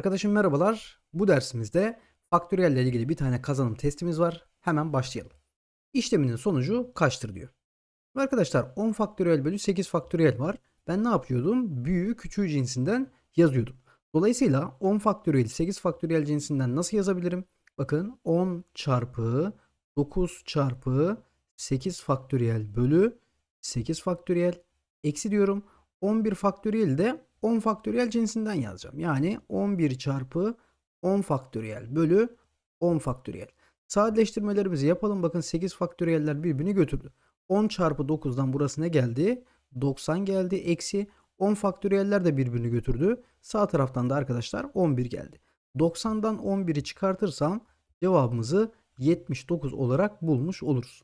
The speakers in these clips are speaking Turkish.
Arkadaşım merhabalar. Bu dersimizde faktöriyel ile ilgili bir tane kazanım testimiz var. Hemen başlayalım. İşleminin sonucu kaçtır diyor. Arkadaşlar 10 faktöriyel bölü 8 faktöriyel var. Ben ne yapıyordum? Büyüğü küçüğü cinsinden yazıyordum. Dolayısıyla 10 faktöriyel 8 faktöriyel cinsinden nasıl yazabilirim? Bakın 10 çarpı 9 çarpı 8 faktöriyel bölü 8 faktöriyel eksi diyorum. 11 faktöriyel de 10 faktöriyel cinsinden yazacağım. Yani 11 çarpı 10 faktöriyel bölü 10 faktöriyel. Sadeleştirmelerimizi yapalım. Bakın 8 faktöriyeller birbirini götürdü. 10 çarpı 9'dan burası ne geldi? 90 geldi. Eksi 10 faktöriyeller de birbirini götürdü. Sağ taraftan da arkadaşlar 11 geldi. 90'dan 11'i çıkartırsam cevabımızı 79 olarak bulmuş oluruz.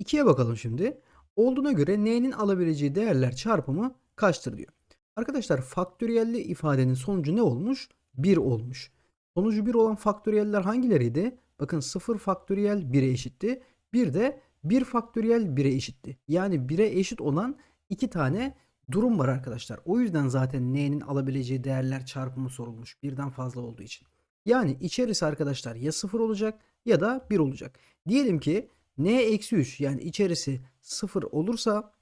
2'ye bakalım şimdi. Olduğuna göre n'nin alabileceği değerler çarpımı kaçtır diyor. Arkadaşlar faktöriyelli ifadenin sonucu ne olmuş? 1 olmuş. Sonucu 1 olan faktöriyeller hangileriydi? Bakın 0 faktöriyel 1'e eşitti. Bir de 1 faktöriyel 1'e eşitti. Yani 1'e eşit olan iki tane durum var arkadaşlar. O yüzden zaten n'nin alabileceği değerler çarpımı sorulmuş. Birden fazla olduğu için. Yani içerisi arkadaşlar ya 0 olacak ya da 1 olacak. Diyelim ki n eksi 3 yani içerisi 0 olursa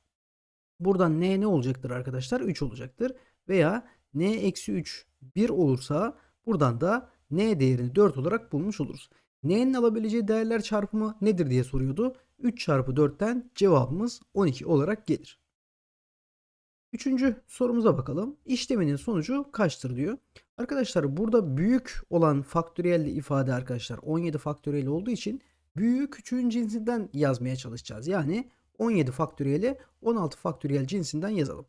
buradan n ne olacaktır arkadaşlar? 3 olacaktır. Veya n eksi 3 1 olursa buradan da n değerini 4 olarak bulmuş oluruz. N'nin alabileceği değerler çarpımı nedir diye soruyordu. 3 çarpı 4'ten cevabımız 12 olarak gelir. Üçüncü sorumuza bakalım. İşleminin sonucu kaçtır diyor. Arkadaşlar burada büyük olan faktöriyelli ifade arkadaşlar 17 faktöriyel olduğu için büyüğü küçüğün cinsinden yazmaya çalışacağız. Yani 17 faktöriyeli 16 faktöriyel cinsinden yazalım.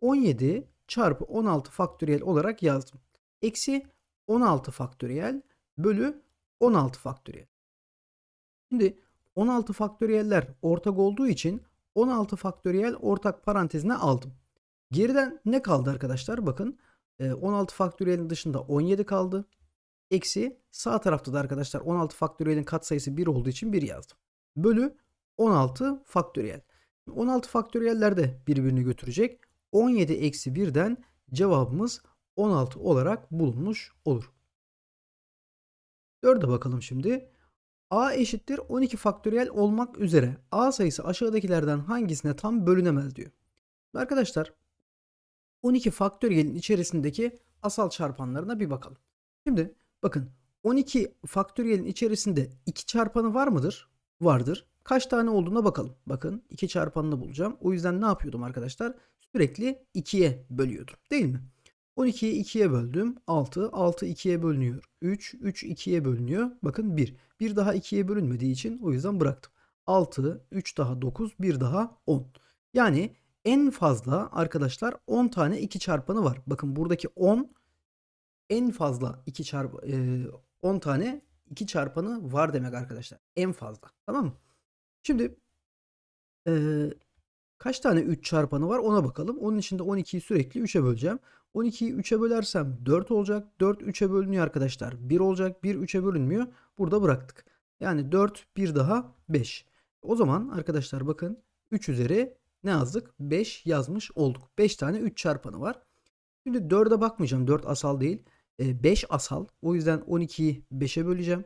17 çarpı 16 faktöriyel olarak yazdım. Eksi 16 faktöriyel bölü 16 faktöriyel. Şimdi 16 faktöriyeller ortak olduğu için 16 faktöriyel ortak parantezine aldım. Geriden ne kaldı arkadaşlar? Bakın 16 faktöriyelin dışında 17 kaldı. Eksi sağ tarafta da arkadaşlar 16 faktöriyelin katsayısı 1 olduğu için 1 yazdım. Bölü 16 faktöriyel. 16 faktöriyeller de birbirini götürecek. 17 eksi 1'den cevabımız 16 olarak bulunmuş olur. 4'e bakalım şimdi. A eşittir 12 faktöriyel olmak üzere A sayısı aşağıdakilerden hangisine tam bölünemez diyor. Arkadaşlar 12 faktöriyelin içerisindeki asal çarpanlarına bir bakalım. Şimdi bakın 12 faktöriyelin içerisinde 2 çarpanı var mıdır? Vardır. Kaç tane olduğuna bakalım. Bakın 2 çarpanını bulacağım. O yüzden ne yapıyordum arkadaşlar? Sürekli 2'ye bölüyordum. Değil mi? 12'yi 2'ye böldüm. 6. 6 2'ye bölünüyor. 3. 3 2'ye bölünüyor. Bakın 1. 1 daha 2'ye bölünmediği için o yüzden bıraktım. 6. 3 daha 9. 1 daha 10. Yani en fazla arkadaşlar 10 tane 2 çarpanı var. Bakın buradaki 10 en fazla 2 çarp 10 tane 2 çarpanı var demek arkadaşlar. En fazla. Tamam mı? Şimdi ee, kaç tane 3 çarpanı var ona bakalım. Onun için de 12'yi sürekli 3'e böleceğim. 12'yi 3'e bölersem 4 olacak. 4 3'e bölünüyor arkadaşlar. 1 olacak. 1 3'e bölünmüyor. Burada bıraktık. Yani 4 1 daha 5. O zaman arkadaşlar bakın 3 üzeri ne yazdık? 5 yazmış olduk. 5 tane 3 çarpanı var. Şimdi 4'e bakmayacağım. 4 asal değil. 5 asal. O yüzden 12'yi 5'e böleceğim.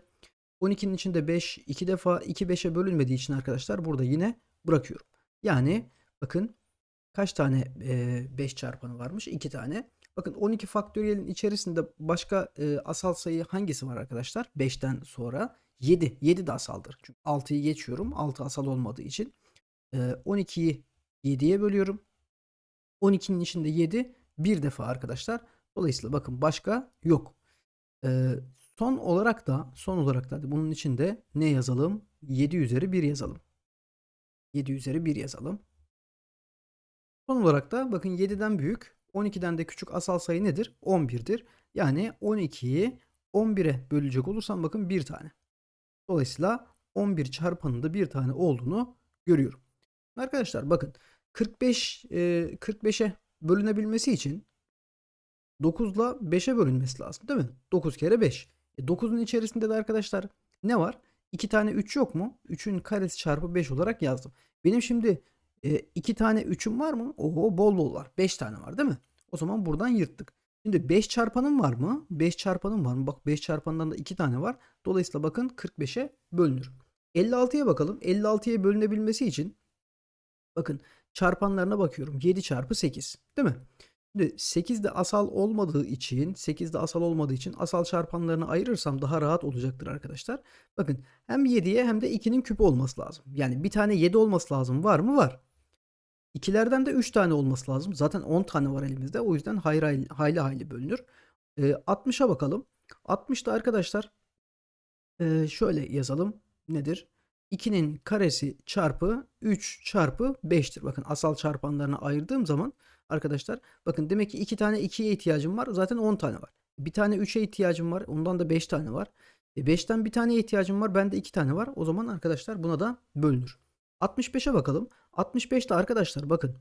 12'nin içinde 5 2 defa 2 5'e bölünmediği için arkadaşlar burada yine bırakıyorum. Yani bakın kaç tane 5 çarpanı varmış? 2 tane. Bakın 12 faktöriyelin içerisinde başka e, asal sayı hangisi var arkadaşlar? 5'ten sonra 7. 7 de asaldır. Çünkü 6'yı geçiyorum. 6 asal olmadığı için. E, 12'yi 7'ye bölüyorum. 12'nin içinde 7 bir defa arkadaşlar. Dolayısıyla bakın başka yok. E, son olarak da son olarak da bunun içinde ne yazalım? 7 üzeri 1 yazalım. 7 üzeri 1 yazalım. Son olarak da bakın 7'den büyük 12'den de küçük asal sayı nedir? 11'dir. Yani 12'yi 11'e bölecek olursam bakın bir tane. Dolayısıyla 11 çarpanında bir tane olduğunu görüyorum. Arkadaşlar bakın 45 e, 45'e bölünebilmesi için 9 ile 5'e bölünmesi lazım değil mi? 9 kere 5. E 9'un içerisinde de arkadaşlar ne var? 2 tane 3 yok mu? 3'ün karesi çarpı 5 olarak yazdım. Benim şimdi e, iki tane 3'üm var mı? Oho bol bol var. 5 tane var değil mi? O zaman buradan yırttık. Şimdi 5 çarpanım var mı? 5 çarpanım var mı? Bak 5 çarpandan da 2 tane var. Dolayısıyla bakın 45'e bölünür. 56'ya bakalım. 56'ya bölünebilmesi için bakın çarpanlarına bakıyorum. 7 çarpı 8 değil mi? Şimdi 8 de asal olmadığı için 8 de asal olmadığı için asal çarpanlarını ayırırsam daha rahat olacaktır arkadaşlar. Bakın hem 7'ye hem de 2'nin küpü olması lazım. Yani bir tane 7 olması lazım. Var mı? Var. İkilerden de 3 tane olması lazım. Zaten 10 tane var elimizde. O yüzden hayli hayli, hayli, bölünür. Ee, 60'a bakalım. 60'da arkadaşlar ee, şöyle yazalım. Nedir? 2'nin karesi çarpı 3 çarpı 5'tir. Bakın asal çarpanlarına ayırdığım zaman arkadaşlar bakın demek ki 2 tane 2'ye ihtiyacım var. Zaten 10 tane var. Bir tane 3'e ihtiyacım var. Ondan da 5 tane var. E 5'ten bir taneye ihtiyacım var. Bende 2 tane var. O zaman arkadaşlar buna da bölünür. 65'e bakalım. 65'te arkadaşlar bakın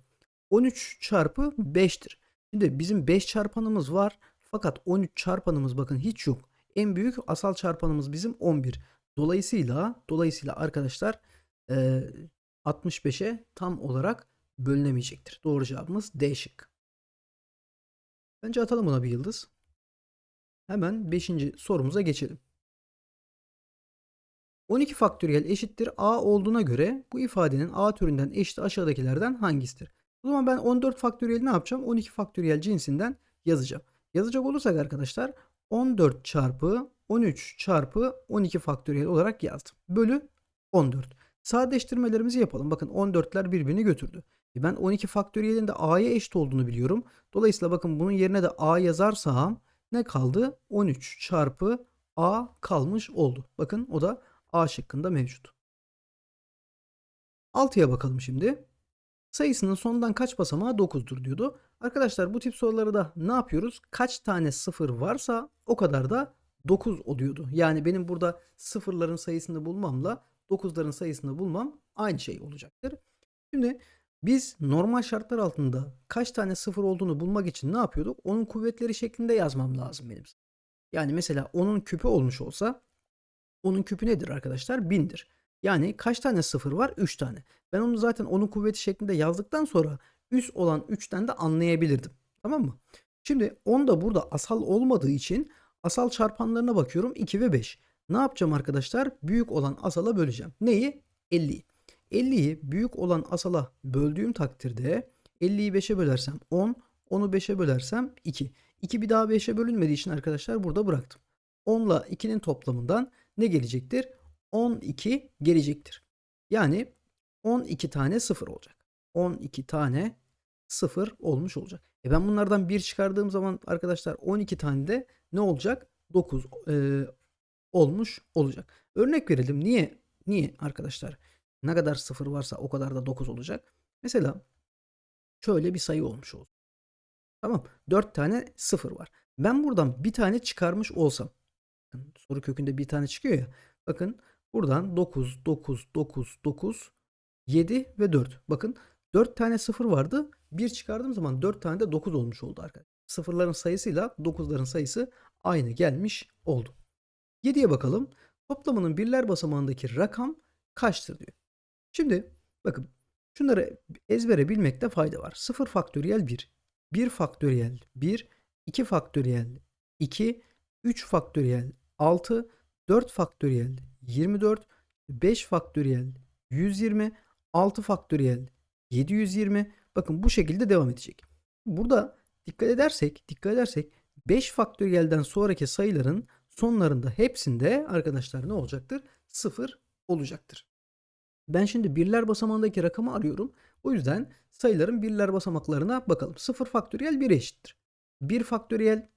13 çarpı 5'tir. Şimdi bizim 5 çarpanımız var. Fakat 13 çarpanımız bakın hiç yok. En büyük asal çarpanımız bizim 11. Dolayısıyla dolayısıyla arkadaşlar e, 65'e tam olarak bölünemeyecektir. Doğru cevabımız D şık. Bence atalım buna bir yıldız. Hemen 5. sorumuza geçelim. 12 faktöriyel eşittir a olduğuna göre bu ifadenin a türünden eşit aşağıdakilerden hangisidir? O zaman ben 14 faktöriyel ne yapacağım? 12 faktöriyel cinsinden yazacağım. Yazacak olursak arkadaşlar 14 çarpı 13 çarpı 12 faktöriyel olarak yazdım. Bölü 14. Sadeleştirmelerimizi yapalım. Bakın 14'ler birbirini götürdü. E ben 12 faktöriyelin de a'ya eşit olduğunu biliyorum. Dolayısıyla bakın bunun yerine de a yazarsam ne kaldı? 13 çarpı a kalmış oldu. Bakın o da a şıkkında mevcut. 6'ya bakalım şimdi. Sayısının sonundan kaç basamağı 9'dur diyordu. Arkadaşlar bu tip soruları da ne yapıyoruz? Kaç tane sıfır varsa o kadar da 9 oluyordu. Yani benim burada sıfırların sayısını bulmamla 9'ların sayısını bulmam aynı şey olacaktır. Şimdi biz normal şartlar altında kaç tane sıfır olduğunu bulmak için ne yapıyorduk? Onun kuvvetleri şeklinde yazmam lazım benim. Yani mesela onun küpü olmuş olsa onun küpü nedir arkadaşlar? 1000'dir. Yani kaç tane sıfır var? 3 tane. Ben onu zaten onun kuvveti şeklinde yazdıktan sonra üst olan 3'ten de anlayabilirdim. Tamam mı? Şimdi 10 da burada asal olmadığı için asal çarpanlarına bakıyorum 2 ve 5. Ne yapacağım arkadaşlar? Büyük olan asala böleceğim. Neyi? 50'yi. 50'yi büyük olan asala böldüğüm takdirde 50'yi 5'e bölersem 10, 10'u 5'e bölersem 2. 2 bir daha 5'e bölünmediği için arkadaşlar burada bıraktım. 10 ile 2'nin toplamından ne gelecektir? 12 gelecektir. Yani 12 tane 0 olacak. 12 tane 0 olmuş olacak. E ben bunlardan 1 çıkardığım zaman arkadaşlar 12 tane de ne olacak? 9 e, olmuş olacak. Örnek verelim. Niye? Niye arkadaşlar? Ne kadar 0 varsa o kadar da 9 olacak. Mesela şöyle bir sayı olmuş olsun. Tamam. 4 tane 0 var. Ben buradan bir tane çıkarmış olsam. Soru kökünde bir tane çıkıyor ya. Bakın buradan 9, 9, 9, 9, 7 ve 4. Bakın 4 tane 0 vardı. 1 çıkardığım zaman 4 tane de 9 olmuş oldu arkadaşlar. Sıfırların sayısıyla 9'ların sayısı aynı gelmiş oldu. 7'ye bakalım. Toplamının birler basamağındaki rakam kaçtır diyor. Şimdi bakın şunları ezbere bilmekte fayda var. 0 faktöriyel 1, 1 faktöriyel 1, 2 faktöriyel 2, 3 faktöriyel 6, 4 faktöriyel 24, 5 faktöriyel 120, 6 faktöriyel 720. Bakın bu şekilde devam edecek. Burada dikkat edersek, dikkat edersek 5 faktöriyelden sonraki sayıların sonlarında hepsinde arkadaşlar ne olacaktır? 0 olacaktır. Ben şimdi birler basamağındaki rakamı arıyorum. O yüzden sayıların birler basamaklarına bakalım. 0 faktöriyel 1'e eşittir. 1 faktöriyel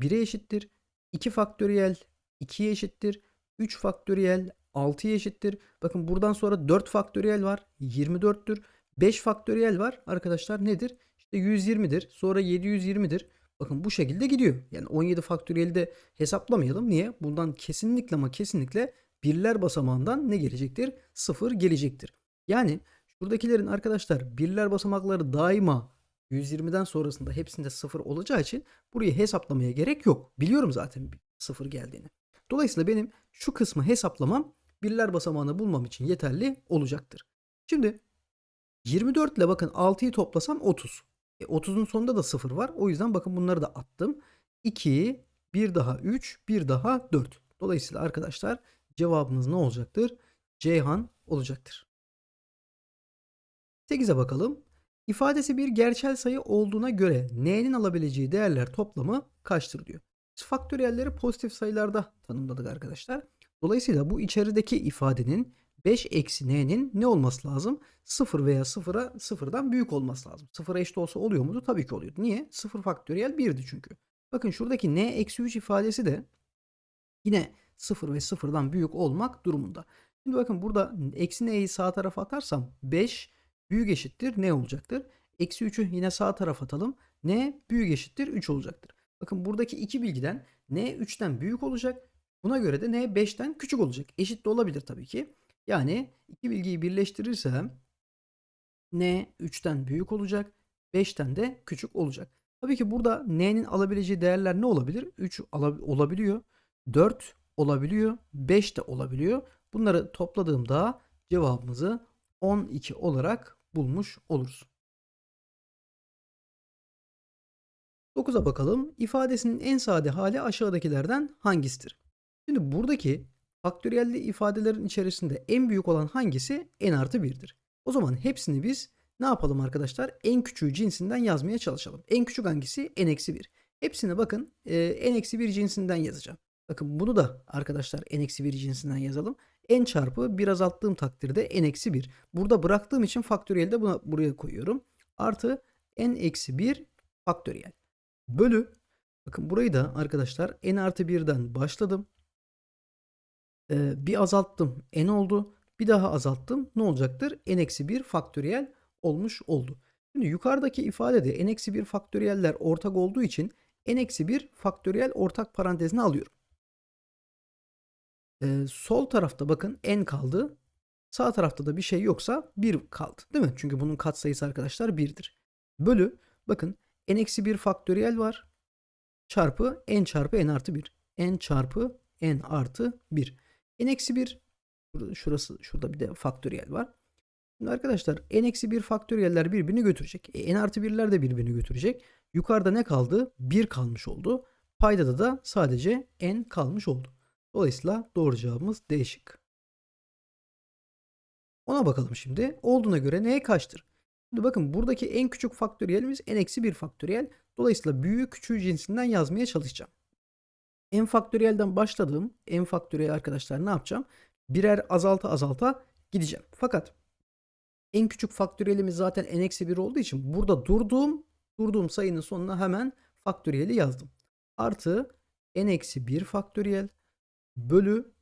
1'e eşittir. 2 faktöriyel 2'ye eşittir. 3 faktöriyel 6'ya eşittir. Bakın buradan sonra 4 faktöriyel var. 24'tür. 5 faktöriyel var. Arkadaşlar nedir? İşte 120'dir. Sonra 720'dir. Bakın bu şekilde gidiyor. Yani 17 faktöriyeli de hesaplamayalım. Niye? Bundan kesinlikle ama kesinlikle birler basamağından ne gelecektir? 0 gelecektir. Yani şuradakilerin arkadaşlar birler basamakları daima 120'den sonrasında hepsinde 0 olacağı için burayı hesaplamaya gerek yok. Biliyorum zaten 0 geldiğini. Dolayısıyla benim şu kısmı hesaplamam birler basamağını bulmam için yeterli olacaktır. Şimdi 24 ile bakın 6'yı toplasam 30. E, 30'un sonunda da 0 var. O yüzden bakın bunları da attım. 2, bir daha 3, bir daha 4. Dolayısıyla arkadaşlar cevabımız ne olacaktır? Ceyhan olacaktır. 8'e bakalım. İfadesi bir gerçel sayı olduğuna göre n'nin alabileceği değerler toplamı kaçtır diyor. Biz faktöriyelleri pozitif sayılarda tanımladık arkadaşlar. Dolayısıyla bu içerideki ifadenin 5 eksi n'nin ne olması lazım? 0 veya 0'a 0'dan büyük olması lazım. 0'a eşit olsa oluyor muydu? Tabii ki oluyordu. Niye? 0 faktöriyel 1'di çünkü. Bakın şuradaki n eksi 3 ifadesi de yine 0 ve 0'dan büyük olmak durumunda. Şimdi bakın burada eksi n'yi sağ tarafa atarsam 5 büyük eşittir ne olacaktır? Eksi 3'ü yine sağ tarafa atalım. n büyük eşittir 3 olacaktır. Bakın buradaki iki bilgiden n 3'ten büyük olacak. Buna göre de n 5'ten küçük olacak. Eşit de olabilir tabii ki. Yani iki bilgiyi birleştirirsem n 3'ten büyük olacak. 5'ten de küçük olacak. Tabii ki burada n'nin alabileceği değerler ne olabilir? 3 olabiliyor. 4 olabiliyor. 5 de olabiliyor. Bunları topladığımda cevabımızı 12 olarak bulmuş oluruz. 9'a bakalım. İfadesinin en sade hali aşağıdakilerden hangisidir? Şimdi buradaki faktöriyelli ifadelerin içerisinde en büyük olan hangisi n artı 1'dir. O zaman hepsini biz ne yapalım arkadaşlar? En küçüğü cinsinden yazmaya çalışalım. En küçük hangisi? n eksi 1. Hepsine bakın e, n eksi 1 cinsinden yazacağım. Bakın bunu da arkadaşlar n eksi 1 cinsinden yazalım. n çarpı bir azalttığım takdirde n eksi 1. Burada bıraktığım için faktöriyel de buna, buraya koyuyorum. Artı n eksi 1 faktöriyel. Bölü. Bakın burayı da arkadaşlar n artı 1'den başladım. Ee, bir azalttım n oldu. Bir daha azalttım. Ne olacaktır? n eksi 1 faktöriyel olmuş oldu. Şimdi yukarıdaki ifadede n eksi 1 faktöriyeller ortak olduğu için n eksi 1 faktöriyel ortak parantezine alıyorum. Ee, sol tarafta bakın n kaldı. Sağ tarafta da bir şey yoksa 1 kaldı. Değil mi? Çünkü bunun katsayısı arkadaşlar 1'dir. Bölü bakın n eksi 1 faktöriyel var. Çarpı n çarpı n artı 1. n çarpı n artı 1. n eksi 1 şurası şurada bir de faktöriyel var. Şimdi arkadaşlar n eksi 1 faktöriyeller birbirini götürecek. E, n artı 1'ler de birbirini götürecek. Yukarıda ne kaldı? 1 kalmış oldu. Paydada da sadece n kalmış oldu. Dolayısıyla doğru cevabımız D şık. Ona bakalım şimdi. Olduğuna göre neye kaçtır? Şimdi bakın buradaki en küçük faktöriyelimiz n-1 faktöriyel. Dolayısıyla büyüğü küçüğü cinsinden yazmaya çalışacağım. N faktöriyelden başladığım n faktöriyel arkadaşlar ne yapacağım? Birer azalta azalta gideceğim. Fakat en küçük faktöriyelimiz zaten n-1 olduğu için burada durduğum durduğum sayının sonuna hemen faktöriyeli yazdım. Artı n-1 faktöriyel bölü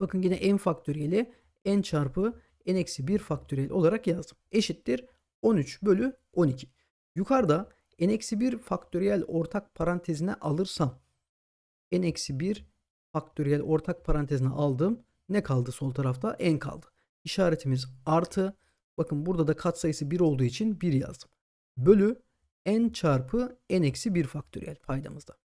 bakın yine n faktöriyeli n çarpı n-1 faktöriyel olarak yazdım. Eşittir 13 bölü 12. Yukarıda n-1 faktöriyel ortak parantezine alırsam n-1 faktöriyel ortak parantezine aldım. Ne kaldı sol tarafta? n kaldı. İşaretimiz artı. Bakın burada da katsayısı 1 olduğu için 1 yazdım. Bölü n çarpı n-1 faktöriyel paydamızda.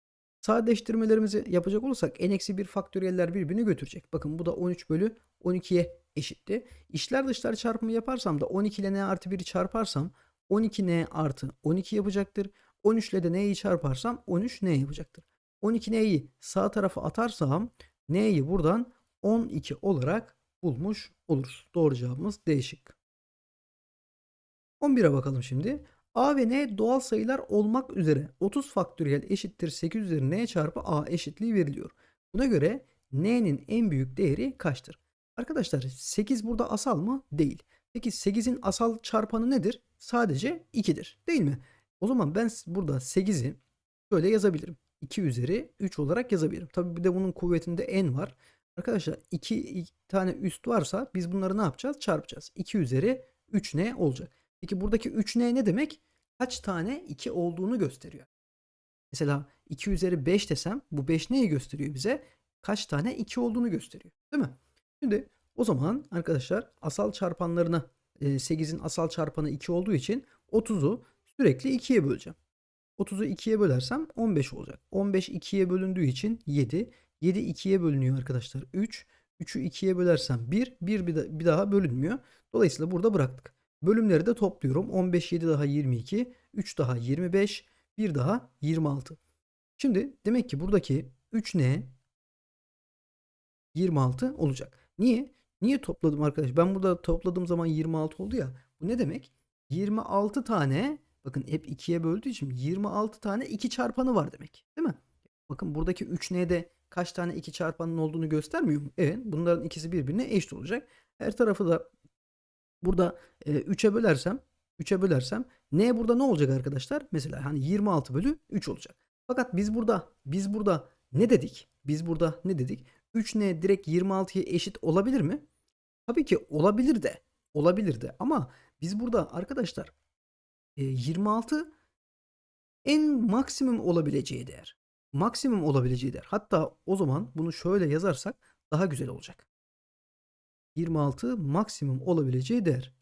Sadeleştirmelerimizi yapacak olursak n-1 faktöriyeller birbirini götürecek. Bakın bu da 13 bölü 12'ye eşitti. İşler dışlar çarpımı yaparsam da 12 ile n artı 1'i çarparsam 12n artı 12 yapacaktır. 13 ile de n'yi çarparsam 13n yapacaktır. 12n'yi sağ tarafa atarsam n'yi buradan 12 olarak bulmuş oluruz. Doğru cevabımız D şık. 11'e bakalım şimdi. A ve N doğal sayılar olmak üzere 30 faktöriyel eşittir 8 üzeri N çarpı A eşitliği veriliyor. Buna göre N'nin en büyük değeri kaçtır? Arkadaşlar 8 burada asal mı? Değil. Peki 8'in asal çarpanı nedir? Sadece 2'dir. Değil mi? O zaman ben burada 8'i böyle yazabilirim. 2 üzeri 3 olarak yazabilirim. Tabi bir de bunun kuvvetinde n var. Arkadaşlar 2, 2 tane üst varsa biz bunları ne yapacağız? Çarpacağız. 2 üzeri 3n olacak. Peki buradaki 3n ne demek? Kaç tane 2 olduğunu gösteriyor. Mesela 2 üzeri 5 desem bu 5 neyi gösteriyor bize? Kaç tane 2 olduğunu gösteriyor. Değil mi? Şimdi o zaman arkadaşlar asal çarpanlarına 8'in asal çarpanı 2 olduğu için 30'u sürekli 2'ye böleceğim. 30'u 2'ye bölersem 15 olacak. 15 2'ye bölündüğü için 7. 7 2'ye bölünüyor arkadaşlar. 3. 3'ü 2'ye bölersem 1. 1 bir daha bölünmüyor. Dolayısıyla burada bıraktık. Bölümleri de topluyorum. 15 7 daha 22, 3 daha 25, 1 daha 26. Şimdi demek ki buradaki 3n 26 olacak. Niye? Niye topladım arkadaş? Ben burada topladığım zaman 26 oldu ya. Bu ne demek? 26 tane bakın hep 2'ye böldüğü için 26 tane 2 çarpanı var demek. Değil mi? Bakın buradaki 3n'de kaç tane 2 çarpanın olduğunu göstermiyor mu? Evet. Bunların ikisi birbirine eşit olacak. Her tarafı da burada e, 3'e bölersem 3'e bölersem n burada ne olacak arkadaşlar? Mesela hani 26 bölü 3 olacak. Fakat biz burada biz burada ne dedik? Biz burada ne dedik? 3n direkt 26'ya eşit olabilir mi? Tabii ki olabilir de. Olabilir de. Ama biz burada arkadaşlar 26 en maksimum olabileceği değer. Maksimum olabileceği değer. Hatta o zaman bunu şöyle yazarsak daha güzel olacak. 26 maksimum olabileceği değer.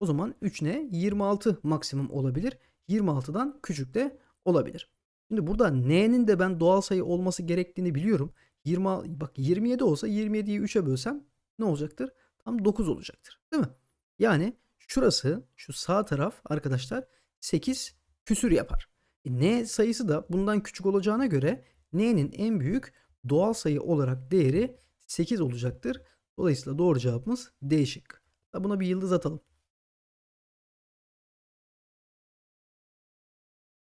O zaman 3n 26 maksimum olabilir. 26'dan küçük de olabilir. Şimdi burada n'nin de ben doğal sayı olması gerektiğini biliyorum. 20 bak 27 olsa 27'yi 3'e bölsem ne olacaktır? Tam 9 olacaktır. Değil mi? Yani şurası şu sağ taraf arkadaşlar 8 küsür yapar. E, n sayısı da bundan küçük olacağına göre n'nin en büyük doğal sayı olarak değeri 8 olacaktır. Dolayısıyla doğru cevabımız D şıkkı. Buna bir yıldız atalım.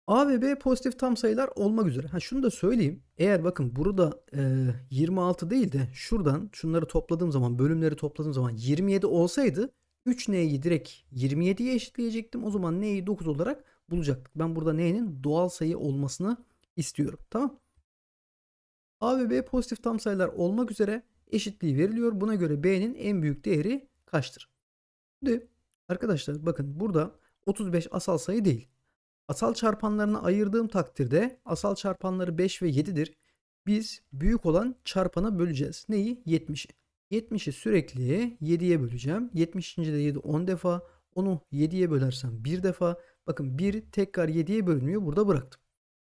A ve B pozitif tam sayılar olmak üzere. Ha şunu da söyleyeyim. Eğer bakın burada e, 26 değil de şuradan şunları topladığım zaman bölümleri topladığım zaman 27 olsaydı 3n'yi direkt 27'ye eşitleyecektim. O zaman n'yi 9 olarak bulacaktık. Ben burada n'nin doğal sayı olmasını istiyorum. Tamam. A ve B pozitif tam sayılar olmak üzere eşitliği veriliyor. Buna göre B'nin en büyük değeri kaçtır? Şimdi arkadaşlar bakın burada 35 asal sayı değil. Asal çarpanlarına ayırdığım takdirde asal çarpanları 5 ve 7'dir. Biz büyük olan çarpana böleceğiz. Neyi? 70'i. 70'i sürekli 7'ye böleceğim. 70. de 7 10 defa. Onu 7'ye bölersem 1 defa. Bakın 1 tekrar 7'ye bölünüyor. Burada bıraktım.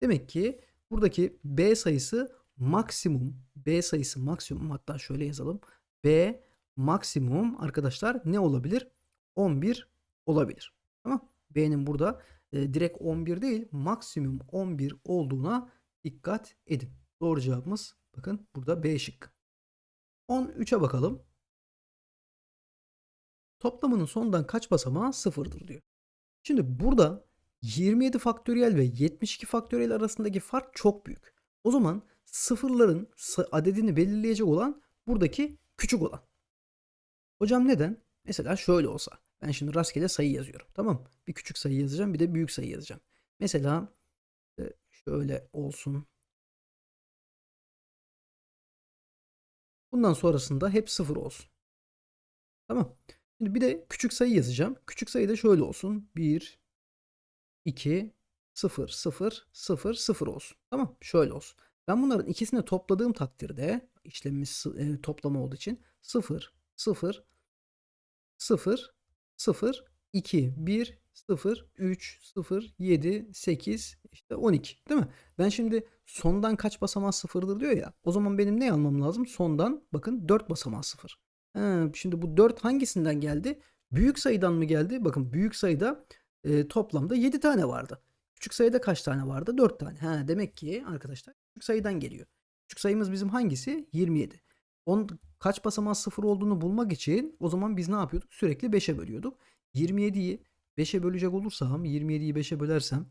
Demek ki buradaki B sayısı maksimum. B sayısı maksimum. Hatta şöyle yazalım. B maksimum arkadaşlar ne olabilir? 11 olabilir. Tamam. B'nin burada e, direkt 11 değil maksimum 11 olduğuna dikkat edin. Doğru cevabımız bakın burada B şıkkı. 13'e bakalım. Toplamının sondan kaç basamağı sıfırdır diyor. Şimdi burada 27 faktöriyel ve 72 faktöriyel arasındaki fark çok büyük. O zaman sıfırların adedini belirleyecek olan buradaki küçük olan. Hocam neden? Mesela şöyle olsa. Ben şimdi rastgele sayı yazıyorum. Tamam Bir küçük sayı yazacağım bir de büyük sayı yazacağım. Mesela e, şöyle olsun. Bundan sonrasında hep sıfır olsun. Tamam. Şimdi bir de küçük sayı yazacağım. Küçük sayı da şöyle olsun. 1, 2, 0, 0, 0, 0 olsun. Tamam. Şöyle olsun. Ben bunların ikisini topladığım takdirde işlemimiz e, toplama olduğu için 0, 0, 0, 0, 2, 1, 0, 3, 0, 7, 8, işte 12 değil mi? Ben şimdi sondan kaç basamağı sıfırdır diyor ya. O zaman benim ne almam lazım? Sondan bakın 4 basamağı sıfır. He, şimdi bu 4 hangisinden geldi? Büyük sayıdan mı geldi? Bakın büyük sayıda e, toplamda 7 tane vardı. Küçük sayıda kaç tane vardı? 4 tane. Ha, demek ki arkadaşlar küçük sayıdan geliyor. Küçük sayımız bizim hangisi? 27. On, kaç basamağı sıfır olduğunu bulmak için o zaman biz ne yapıyorduk? Sürekli 5'e bölüyorduk. 27'yi 5'e bölecek olursam 27'yi 5'e bölersem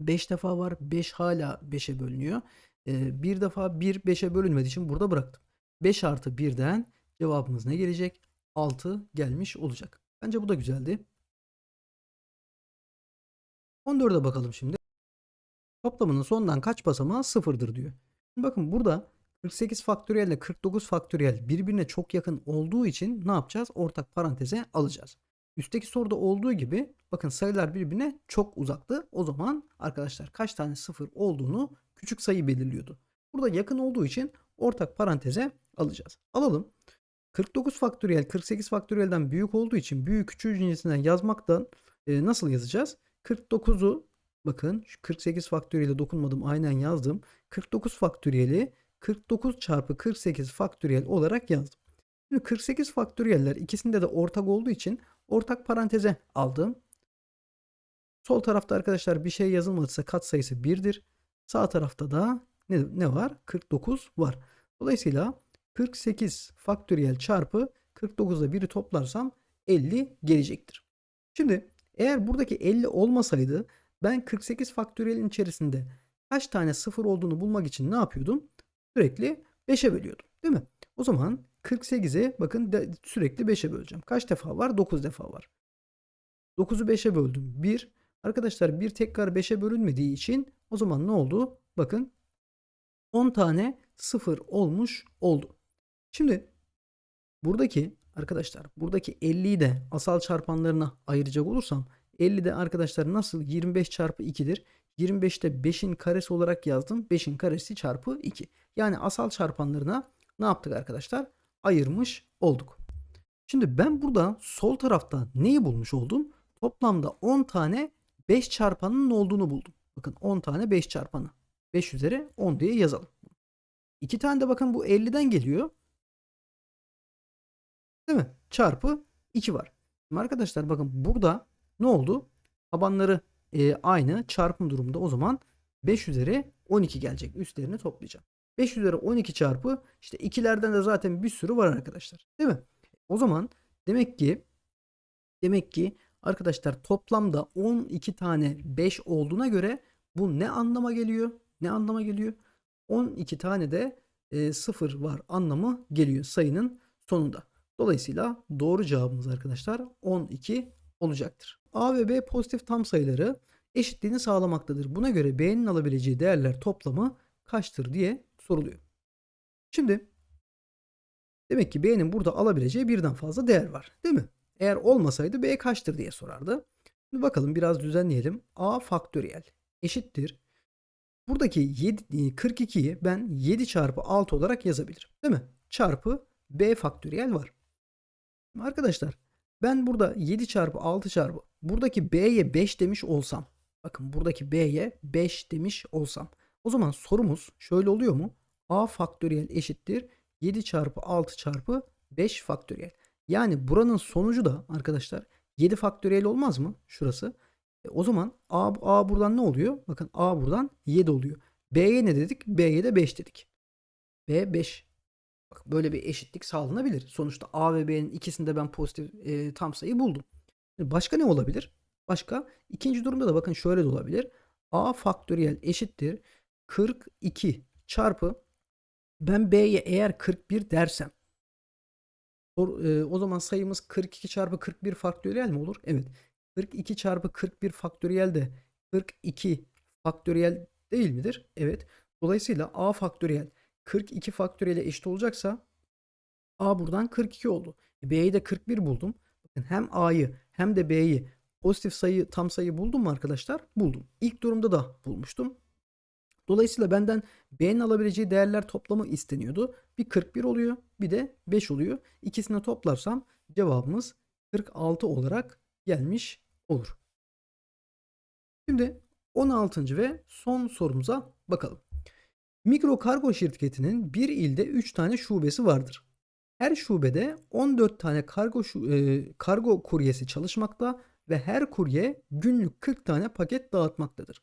5 defa var 5 hala 5'e bölünüyor. Ee, bir defa 1 5'e bölünmediği için burada bıraktım. 5 artı 1'den cevabımız ne gelecek? 6 gelmiş olacak. Bence bu da güzeldi. 14'e bakalım şimdi. Toplamının sondan kaç basamağı sıfırdır diyor. Bakın burada 48 faktöriyel ile 49 faktöriyel birbirine çok yakın olduğu için ne yapacağız? Ortak paranteze alacağız. Üstteki soruda olduğu gibi bakın sayılar birbirine çok uzaktı. O zaman arkadaşlar kaç tane sıfır olduğunu küçük sayı belirliyordu. Burada yakın olduğu için ortak paranteze alacağız. Alalım. 49 faktöriyel 48 faktöriyelden büyük olduğu için büyük küçüğü cinsinden yazmaktan e, nasıl yazacağız? 49'u bakın 48 faktöriyele dokunmadım aynen yazdım. 49 faktöriyeli 49 çarpı 48 faktöriyel olarak yazdım. Şimdi 48 faktöriyeller ikisinde de ortak olduğu için ortak paranteze aldım. Sol tarafta arkadaşlar bir şey yazılmadıysa katsayısı 1'dir. Sağ tarafta da ne, ne var? 49 var. Dolayısıyla 48 faktöriyel çarpı 49'da 1'i toplarsam 50 gelecektir. Şimdi eğer buradaki 50 olmasaydı ben 48 faktöriyelin içerisinde kaç tane sıfır olduğunu bulmak için ne yapıyordum? Sürekli 5'e bölüyordum. Değil mi? O zaman 48'e bakın sürekli 5'e böleceğim. Kaç defa var? 9 defa var. 9'u 5'e böldüm. 1. Arkadaşlar bir tekrar 5'e bölünmediği için o zaman ne oldu? Bakın 10 tane sıfır olmuş oldu. Şimdi buradaki arkadaşlar buradaki 50'yi de asal çarpanlarına ayıracak olursam 50 de arkadaşlar nasıl 25 çarpı 2'dir. 25'te 5'in karesi olarak yazdım. 5'in karesi çarpı 2. Yani asal çarpanlarına ne yaptık arkadaşlar? Ayırmış olduk. Şimdi ben burada sol tarafta neyi bulmuş oldum? Toplamda 10 tane 5 çarpanının olduğunu buldum. Bakın 10 tane 5 çarpanı. 5 üzeri 10 diye yazalım. 2 tane de bakın bu 50'den geliyor. Değil mi? Çarpı 2 var. Şimdi arkadaşlar bakın burada ne oldu? Tabanları e, aynı çarpım durumunda o zaman 5 üzeri 12 gelecek. Üstlerini toplayacağım. 5 üzeri 12 çarpı işte ikilerden de zaten bir sürü var arkadaşlar. Değil mi? O zaman demek ki demek ki arkadaşlar toplamda 12 tane 5 olduğuna göre bu ne anlama geliyor? Ne anlama geliyor? 12 tane de e, 0 var anlamı geliyor sayının sonunda. Dolayısıyla doğru cevabımız arkadaşlar 12 olacaktır. A ve B pozitif tam sayıları eşitliğini sağlamaktadır. Buna göre B'nin alabileceği değerler toplamı kaçtır diye soruluyor. Şimdi demek ki B'nin burada alabileceği birden fazla değer var. Değil mi? Eğer olmasaydı B kaçtır diye sorardı. Şimdi bakalım biraz düzenleyelim. A faktöriyel eşittir. Buradaki 7, 42'yi ben 7 çarpı 6 olarak yazabilirim. Değil mi? Çarpı B faktöriyel var. Arkadaşlar ben burada 7 çarpı 6 çarpı buradaki B'ye 5 demiş olsam. Bakın buradaki B'ye 5 demiş olsam. O zaman sorumuz şöyle oluyor mu? A faktöriyel eşittir 7 çarpı 6 çarpı 5 faktöriyel. Yani buranın sonucu da arkadaşlar 7 faktöriyel olmaz mı? Şurası. E, o zaman A, A buradan ne oluyor? Bakın A buradan 7 oluyor. B'ye ne dedik? B'ye de 5 dedik. B 5. Bak böyle bir eşitlik sağlanabilir. Sonuçta A ve B'nin ikisinde ben pozitif e, tam sayı buldum. Başka ne olabilir? Başka ikinci durumda da bakın şöyle de olabilir. A faktöriyel eşittir 42 çarpı ben B'ye eğer 41 dersem o zaman sayımız 42 çarpı 41 faktöriyel mi olur? Evet. 42 çarpı 41 faktöriyel de 42 faktöriyel değil midir? Evet. Dolayısıyla A faktöriyel 42 faktöriyele eşit olacaksa A buradan 42 oldu. E, B'yi de 41 buldum. Bakın hem A'yı hem de B'yi pozitif sayı tam sayı buldum mu arkadaşlar? Buldum. İlk durumda da bulmuştum. Dolayısıyla benden B'nin alabileceği değerler toplamı isteniyordu. Bir 41 oluyor bir de 5 oluyor. İkisini toplarsam cevabımız 46 olarak gelmiş olur. Şimdi 16. ve son sorumuza bakalım. Mikro kargo şirketinin bir ilde 3 tane şubesi vardır. Her şubede 14 tane kargo e, kargo kuryesi çalışmakta ve her kurye günlük 40 tane paket dağıtmaktadır.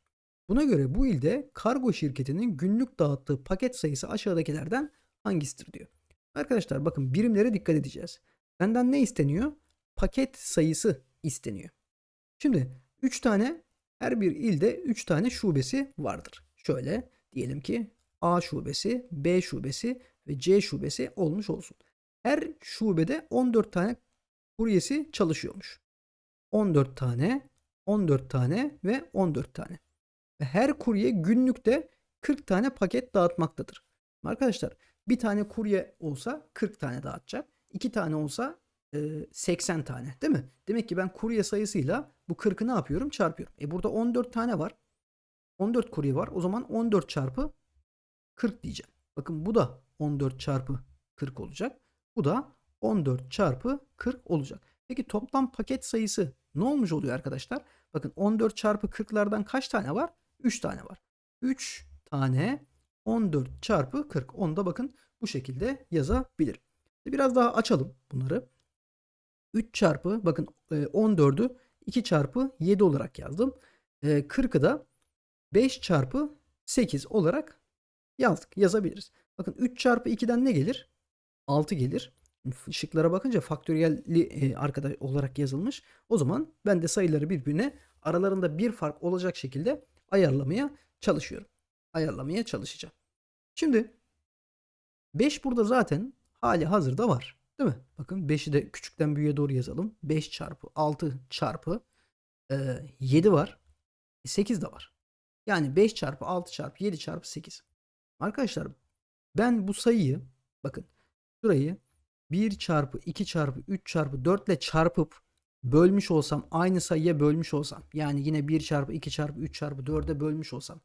Buna göre bu ilde kargo şirketinin günlük dağıttığı paket sayısı aşağıdakilerden hangisidir diyor. Arkadaşlar bakın birimlere dikkat edeceğiz. Benden ne isteniyor? Paket sayısı isteniyor. Şimdi 3 tane her bir ilde 3 tane şubesi vardır. Şöyle diyelim ki A şubesi, B şubesi ve C şubesi olmuş olsun. Her şubede 14 tane kuryesi çalışıyormuş. 14 tane, 14 tane ve 14 tane. Ve her kurye günlükte 40 tane paket dağıtmaktadır. Arkadaşlar bir tane kurye olsa 40 tane dağıtacak. 2 tane olsa 80 tane değil mi? Demek ki ben kurye sayısıyla bu 40'ı ne yapıyorum? Çarpıyorum. E burada 14 tane var. 14 kurye var. O zaman 14 çarpı 40 diyeceğim. Bakın bu da 14 çarpı 40 olacak. Bu da 14 çarpı 40 olacak. Peki toplam paket sayısı ne olmuş oluyor arkadaşlar? Bakın 14 çarpı 40'lardan kaç tane var? 3 tane var. 3 tane 14 çarpı 40. Onu da bakın bu şekilde yazabilirim. Biraz daha açalım bunları. 3 çarpı bakın e, 14'ü 2 çarpı 7 olarak yazdım. E, 40'ı da 5 çarpı 8 olarak yazdık. Yazabiliriz. Bakın 3 çarpı 2'den ne gelir? 6 gelir. Şıklara bakınca faktöriyelli e, arkadaş olarak yazılmış. O zaman ben de sayıları birbirine aralarında bir fark olacak şekilde ayarlamaya çalışıyorum. Ayarlamaya çalışacağım. Şimdi 5 burada zaten hali hazırda var. Değil mi? Bakın 5'i de küçükten büyüğe doğru yazalım. 5 çarpı 6 çarpı e, 7 var. 8 de var. Yani 5 çarpı 6 çarpı 7 çarpı 8. Arkadaşlar ben bu sayıyı bakın şurayı 1 çarpı 2 çarpı 3 çarpı 4 ile çarpıp bölmüş olsam aynı sayıya bölmüş olsam yani yine 1 çarpı 2 çarpı 3 çarpı 4'e bölmüş olsam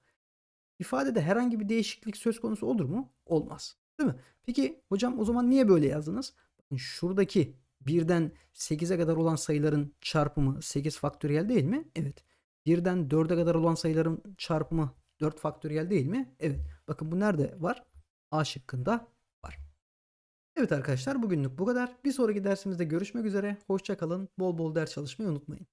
ifadede herhangi bir değişiklik söz konusu olur mu? Olmaz. Değil mi? Peki hocam o zaman niye böyle yazdınız? Bakın şuradaki 1'den 8'e kadar olan sayıların çarpımı 8 faktöriyel değil mi? Evet. 1'den 4'e kadar olan sayıların çarpımı 4 faktöriyel değil mi? Evet. Bakın bu nerede var? A şıkkında. Evet arkadaşlar bugünlük bu kadar. Bir sonraki dersimizde görüşmek üzere. Hoşça kalın. Bol bol ders çalışmayı unutmayın.